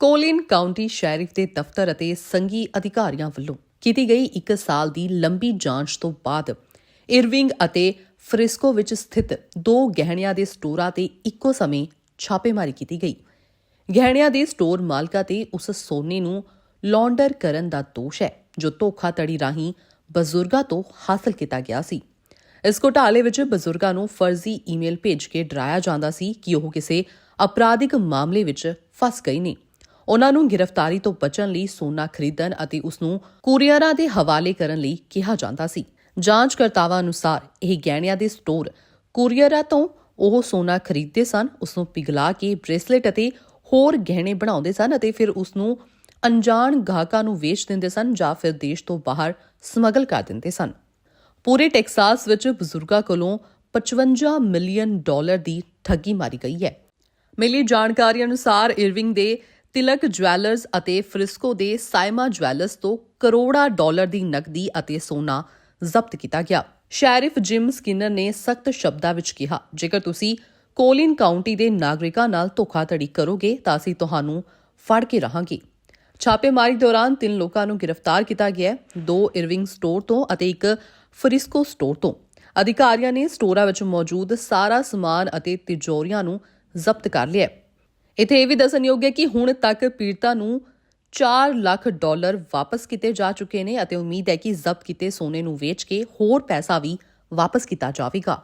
Colin County sheriff ਦੇ ਦਫ਼ਤਰ ਅਤੇ ਸੰਗੀ ਅਧਿਕਾਰੀਆਂ ਵੱਲੋਂ ਕੀਤੀ ਗਈ 1 ਸਾਲ ਦੀ ਲੰਬੀ ਜਾਂਚ ਤੋਂ ਬਾਅਦ ਇਰਵਿੰਗ ਅਤੇ ਫ੍ਰਿਸਕੋ ਵਿੱਚ ਸਥਿਤ ਦੋ ਗਹਿਣਿਆਂ ਦੇ ਸਟੋਰਾਂ ਤੇ ਇੱਕੋ ਸਮੇਂ ਛਾਪੇਮਾਰੀ ਕੀਤੀ ਗਈ। ਗਹਿਣਿਆਂ ਦੇ ਸਟੋਰ ਮਾਲਕਾਂ ਤੇ ਉਸ ਸੋਨੇ ਨੂੰ ਲੌਂਡਰ ਕਰਨ ਦਾ ਦੋਸ਼ ਹੈ, ਜੋ ਧੋਖਾਧੜੀ ਰਾਹੀਂ ਬਜ਼ੁਰਗਾਂ ਤੋਂ ਹਾਸਲ ਕੀਤਾ ਗਿਆ ਸੀ। ਇਸ ਘੋਟਾਲੇ ਵਿੱਚ ਬਜ਼ੁਰਗਾਂ ਨੂੰ ਫਰਜ਼ੀ ਈਮੇਲ ਭੇਜ ਕੇ ਡਰਾਇਆ ਜਾਂਦਾ ਸੀ ਕਿ ਉਹ ਕਿਸੇ ਅਪਰਾਧਿਕ ਮਾਮਲੇ ਵਿੱਚ ਫਸ ਗਏ ਨੇ। ਉਨ੍ਹਾਂ ਨੂੰ ਗ੍ਰਿਫਤਾਰੀ ਤੋਂ ਬਚਣ ਲਈ ਸੋਨਾ ਖਰੀਦਣ ਅਤੇ ਉਸ ਨੂੰ ਕੁਰੀਅਰਾਂ ਦੇ ਹਵਾਲੇ ਕਰਨ ਲਈ ਕਿਹਾ ਜਾਂਦਾ ਸੀ। ਜਾਂਚਕਰਤਾਵਾਂ ਅਨੁਸਾਰ ਇਹ ਗਹਿਣਿਆਂ ਦੇ ਸਟੋਰ ਕੁਰੀਅਰਾਂ ਤੋਂ ਉਹ ਸੋਨਾ ਖਰੀਦਦੇ ਸਨ ਉਸ ਨੂੰ ਪਿਘਲਾ ਕੇ ਬ੍ਰੇਸਲੇਟ ਅਤੇ ਹੋਰ ਗਹਿਣੇ ਬਣਾਉਂਦੇ ਸਨ ਅਤੇ ਫਿਰ ਉਸ ਨੂੰ ਅਣਜਾਣ ਗਾਹਕਾਂ ਨੂੰ ਵੇਚ ਦਿੰਦੇ ਸਨ ਜਾਂ ਫਿਰ ਦੇਸ਼ ਤੋਂ ਬਾਹਰ ਸਮਗਲ ਕਰ ਦਿੰਦੇ ਸਨ। ਪੂਰੇ ਟੈਕਸਾਸ ਵਿੱਚ ਬਜ਼ੁਰਗਾਂ ਕੋਲੋਂ 55 ਮਿਲੀਅਨ ਡਾਲਰ ਦੀ ਠੱਗੀ ਮਾਰੀ ਗਈ ਹੈ। ਮਿਲੀ ਜਾਣਕਾਰੀ ਅਨੁਸਾਰ ਇਰਵਿੰਗ ਦੇ ਤਿਲਕ ਜਵੈਲਰਸ ਅਤੇ ਫ੍ਰਿਸਕੋ ਦੇ ਸਾਇਮਾ ਜਵੈਲਰਸ ਤੋਂ ਕਰੋੜਾਂ ਡਾਲਰ ਦੀ ਨਕਦੀ ਅਤੇ ਸੋਨਾ ਜ਼ਬਤ ਕੀਤਾ ਗਿਆ। ਸ਼ੈਰਿਫ ਜਿਮ ਸਕਿਨਰ ਨੇ ਸਖਤ ਸ਼ਬਦਾਂ ਵਿੱਚ ਕਿਹਾ, ਜੇਕਰ ਤੁਸੀਂ ਕੋਲਿਨ ਕਾਉਂਟੀ ਦੇ ਨਾਗਰਿਕਾਂ ਨਾਲ ਧੋਖਾਧੜੀ ਕਰੋਗੇ, ਤਾਂ ਅਸੀਂ ਤੁਹਾਨੂੰ ਫੜ ਕੇ ਰਹਾਂਗੇ। ਛਾਪੇਮਾਰੀ ਦੌਰਾਨ ਤਿੰਨ ਲੋਕਾਂ ਨੂੰ ਗ੍ਰਿਫਤਾਰ ਕੀਤਾ ਗਿਆ ਦੋ ਇਰਵਿੰਗ ਸਟੋਰ ਤੋਂ ਅਤੇ ਇੱਕ ਫਰਿਸਕੋ ਸਟੋਰ ਤੋਂ। ਅਧਿਕਾਰੀਆਂ ਨੇ ਸਟੋਰਾਂ ਵਿੱਚ ਮੌਜੂਦ ਸਾਰਾ ਸਮਾਨ ਅਤੇ ਤਿਜੋਰੀਆਂ ਨੂੰ ਜ਼ਬਤ ਕਰ ਲਿਆ ਇੱਥੇ ਇਹ ਵੀ ਦੱਸਣਯੋਗ ਹੈ ਕਿ ਹੁਣ ਤੱਕ ਪੀੜਤਾ ਨੂੰ 4 ਲੱਖ ਡਾਲਰ ਵਾਪਸ ਕੀਤੇ ਜਾ ਚੁੱਕੇ ਨੇ ਅਤੇ ਉਮੀਦ ਹੈ ਕਿ ਜ਼ਬਤ ਕੀਤੇ ਸੋਨੇ ਨੂੰ ਵੇਚ ਕੇ ਹੋਰ ਪੈਸਾ ਵੀ ਵਾਪਸ ਕੀਤਾ ਜਾਵੇਗਾ।